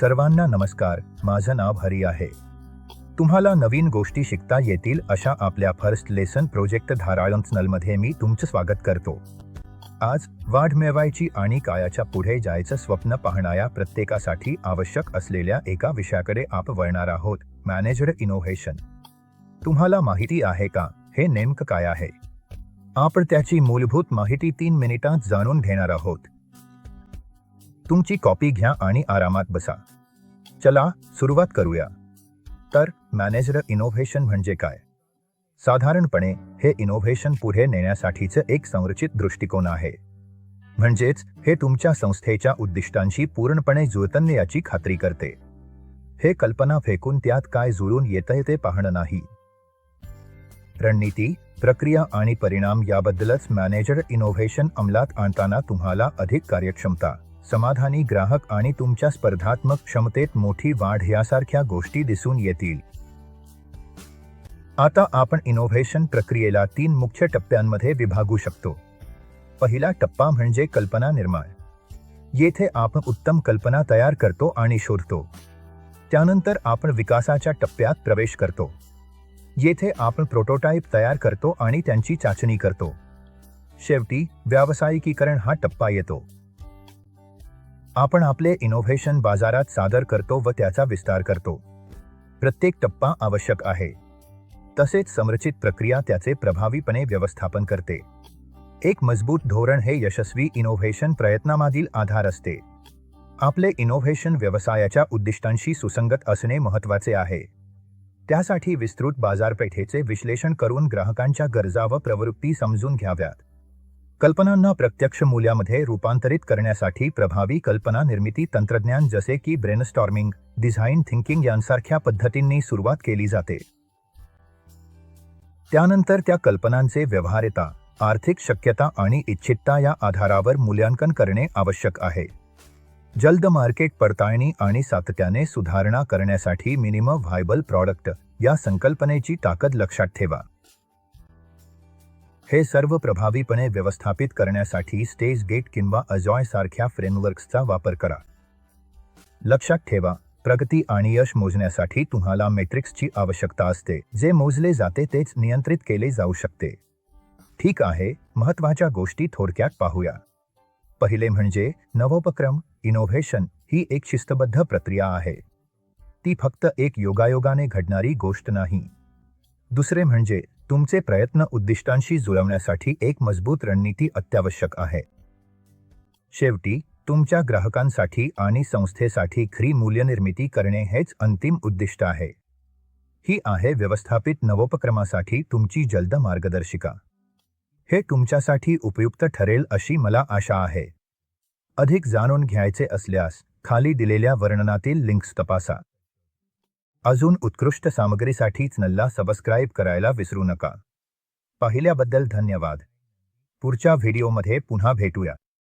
सर्वांना नमस्कार. माझं नाव हरी आहे. तुम्हाला नवीन गोष्टी शिकता येतील अशा आपल्या फर्स्ट लेसन प्रोजेक्ट धाराळंचनलमध्ये मी तुमचं स्वागत करतो. आज वाढ मिळवायची आणि कायाच्या पुढे जायचं स्वप्न पाहणाऱ्या प्रत्येकासाठी आवश्यक असलेल्या एका विषयाकडे आप वळणार आहोत. मॅनेजड इनोव्हेशन तुम्हाला माहिती आहे का? हे नेमकं काय आहे? आपण त्याची मूलभूत माहिती तीन मिनिटांत जाणून घेणार आहोत. तुमची कॉपी घ्या आणि आरामात बसा. चला सुरुवात करूया. तर मॅनेजर इनोव्हेशन म्हणजे काय? साधारणपणे हे इनोव्हेशन पुढे नेण्यासाठीचं एक संरचित दृष्टिकोन आहे. म्हणजेच हे तुमच्या संस्थेच्या उद्दिष्टांशी पूर्णपणे जुळतन याची खात्री करते. हे कल्पना फेकून त्यात काय जुळून येतंय ते पाहणं नाही. रणनीती प्रक्रिया आणि परिणाम याबद्दलच मॅनेजर इनोव्हेशन अंमलात आणताना तुम्हाला अधिक कार्यक्षमता समाधानी ग्राहक आणि तुमच्या स्पर्धात्मक क्षमतेत मोठी वाढ यासारख्या गोष्टी दिसून येतील. आता आपण इनोव्हेशन प्रक्रियेला तीन मुख्य टप्प्यांमध्ये विभागू शकतो. पहिला टप्पा म्हणजे कल्पना निर्माण. येथे आपण उत्तम कल्पना तयार करतो आणि शोधतो. त्यानंतर आपण विकासाच्या टप्प्यात प्रवेश करतो. येथे आपण प्रोटोटाईप तयार करतो आणि त्यांची चाचणी करतो. शेवटी व्यावसायिकीकरण हा टप्पा येतो. आपण आपले इनोव्हेशन बाजारात सादर करतो व त्याचा विस्तार करतो. प्रत्येक टप्पा आवश्यक आहे. तसेच संरचित प्रक्रिया त्याचे प्रभावीपणे व्यवस्थापन करते. एक मजबूत धोरण हे यशस्वी इनोव्हेशन प्रयत्नामागील आधार असते. आपले इनोव्हेशन व्यवसायाच्या उद्दिष्टांशी सुसंगत असणे महत्त्वाचे आहे. त्यासाठी विस्तृत बाजारपेठेचे विश्लेषण करून ग्राहकांच्या गरजा व प्रवृत्ती समजून घ्याव्यात. कल्पनांना प्रत्यक्ष मूल्यामध्ये रूपांतरित करण्यासाठी प्रभावी कल्पना निर्मिती तंत्रज्ञान जसे की ब्रेनस्टॉर्मिंग डिझाईन थिंकिंग यांसारख्या पद्धतींनी सुरुवात केली जाते. त्यानंतर त्या कल्पनांचे व्यवहार्यता आर्थिक शक्यता आणि इच्छितता या आधारावर मूल्यांकन करणे आवश्यक आहे. जलद मार्केट पडताळणी आणि सातत्याने सुधारणा करण्यासाठी मिनिमम व्हायबल प्रॉडक्ट या संकल्पनेची ताकद लक्षात ठेवा. हे सर्व प्रभावीपणे व्यवस्थापित करण्यासाठी स्टेज गेट किंवा अजॉय सारख्या फ्रेमवर्क्सचा वापर करा. लक्षात ठेवा प्रगती आणि यश मोजण्यासाठी तुम्हाला मेट्रिक्सची आवश्यकता असते जे मोजले जाते तेच नियंत्रित केले जाऊ शकते. ठीक आहे महत्त्वाच्या गोष्टी थोडक्यात पाहूया. पहिले म्हणजे नवोपक्रम इनोव्हेशन ही एक शिस्तबद्ध प्रक्रिया आहे. ती फक्त एक योगायोगाने घडणारी गोष्ट नाही. दुसरे म्हणजे तुमचे प्रयत्न उद्दिष्टांशी जुळवण्यासाठी एक मजबूत रणनीती अत्यावश्यक आहे. शेवटी तुमच्या ग्राहकांसाठी आणि संस्थेसाठी खरी मूल्यनिर्मिती करणे हेच अंतिम उद्दिष्ट आहे. ही आहे व्यवस्थापित नवोपक्रमासाठी तुमची जलद मार्गदर्शिका. हे तुमच्यासाठी उपयुक्त ठरेल अशी मला आशा आहे. अधिक जाणून घ्यायचे असल्यास खाली दिलेल्या वर्णनातील लिंक्स तपासा. अजून उत्कृष्ट सामग्रीसाठीच नल्ला सबस्क्राईब करायला विसरू नका. पाहिल्याबद्दल धन्यवाद. पुढच्या व्हिडिओमध्ये पुन्हा भेटूया.